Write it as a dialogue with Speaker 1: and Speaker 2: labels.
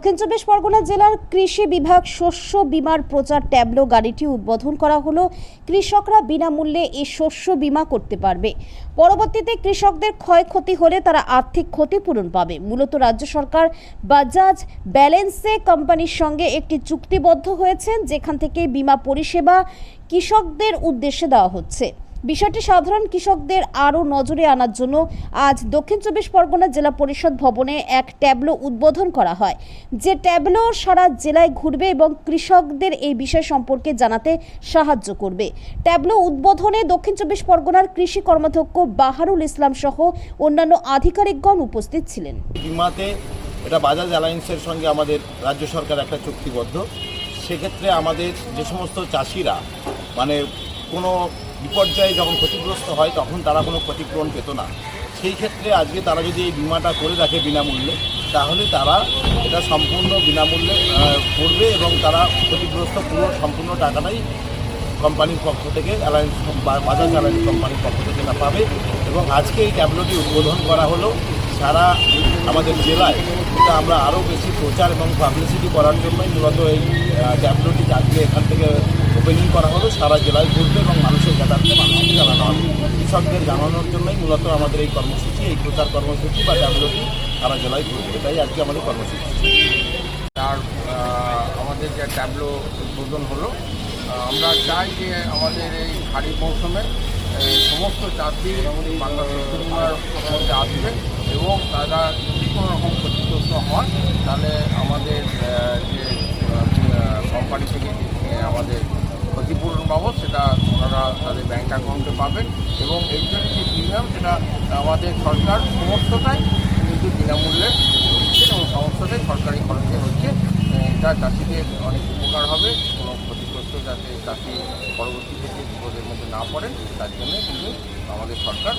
Speaker 1: দক্ষিণ চব্বিশ পরগনা জেলার কৃষি বিভাগ শস্য বিমার প্রচার ট্যাবলো গাড়িটি উদ্বোধন করা হলো। কৃষকরা বিনামূল্যে এই শস্য বিমা করতে পারবে। পরবর্তীতে কৃষকদের ক্ষয়ক্ষতি হলে তারা আর্থিক ক্ষতিপূরণ পাবে। মূলত রাজ্য সরকার বাজাজ ব্যালেন্সে কোম্পানির সঙ্গে একটি চুক্তিবদ্ধ হয়েছেন যেখান থেকে বিমা পরিষেবা কৃষকদের উদ্দেশ্যে দেওয়া হচ্ছে। বিষয়টি সাধারণ কৃষকদের আরও নজরে আনার জন্য আজ দক্ষিণ চব্বিশ পরগনা জেলা পরিষদ ভবনে এক ট্যাবলো উদ্বোধন করা হয়। যে ট্যাবলো সারা জেলায় ঘুরবে এবং কৃষকদের এই বিষয় সম্পর্কে জানাতে সাহায্য করবে। ট্যাবলো উদ্বোধনে দক্ষিণ চব্বিশ পরগনার কৃষি কর্মাধ্যক্ষ বাহারুল ইসলাম সহ অন্যান্য আধিকারিকগণ উপস্থিত ছিলেন।
Speaker 2: এটা বাজাজ অ্যালায়েন্সের সঙ্গে আমাদের রাজ্য সরকার একটা চুক্তিবদ্ধ। সেক্ষেত্রে আমাদের যে সমস্ত চাষিরা মানে কোনো বিপর্যয়ে যখন ক্ষতিগ্রস্ত হয়, তখন তারা কোনো ক্ষতিপূরণ পেত না। সেই ক্ষেত্রে আজকে তারা যদি এই বিমাটা করে রাখে বিনামূল্যে, তাহলে তারা এটা সম্পূর্ণ বিনামূল্যে করবে এবং তারা ক্ষতিগ্রস্ত পুরো সম্পূর্ণ টাকাটাই কোম্পানির পক্ষ থেকে, অ্যালায়েন্স বাজাজ অ্যালায়েন্স কোম্পানির পক্ষ থেকে না পাবে। এবং আজকে এই ট্যাবলোটি উদ্বোধন করা হলো সারা আমাদের জেলায়। এটা আমরা আরও বেশি প্রচার এবং পাবলিসিটি করার জন্যই মূলত এই ট্যাবলোটি আজকে এখান থেকে ওপেনিং করা হলো সারা জেলায় ঘুরবে এবং মানুষের যাতায়াতে মানুষকে জানানো হবে। কৃষকদের জানানোর জন্যই মূলত আমাদের এই কর্মসূচি এই প্রচার কর্মসূচি বা ট্যাবলোটি সারা জেলায় ঘুরবে এটাই আজকে আমাদের কর্মসূচি।
Speaker 3: আহ, আমাদের যে ট্যাবলো উদ্বোধন হলো আমরা চাই যে আমাদের এই খারিফ মৌসুমে সমস্ত চাষি বাংলা মধ্যে আসবে এবং তারা যদি কোনো রকম ক্ষতিগ্রস্ত হন তাহলে আমাদের যে কোম্পানি থেকে আমাদের ক্ষতিপূরণ বাবদ সেটা ওনারা তাদের ব্যাঙ্ক অ্যাকাউন্টে পাবেন এবং এর জন্য যে প্রিমিয়াম সেটা আমাদের সরকার সমস্তটাই কিন্তু বিনামূল্যে হচ্ছে এবং সমস্তটাই সরকারি খরচে হচ্ছে। এটা চাষিদের অনেক উপকার হবে। কোনো ক্ষতিগ্রস্ত যাতে চাষি পরবর্তী ক্ষেত্রে বিপদের মধ্যে না পড়েন, তার জন্য কিন্তু আমাদের সরকার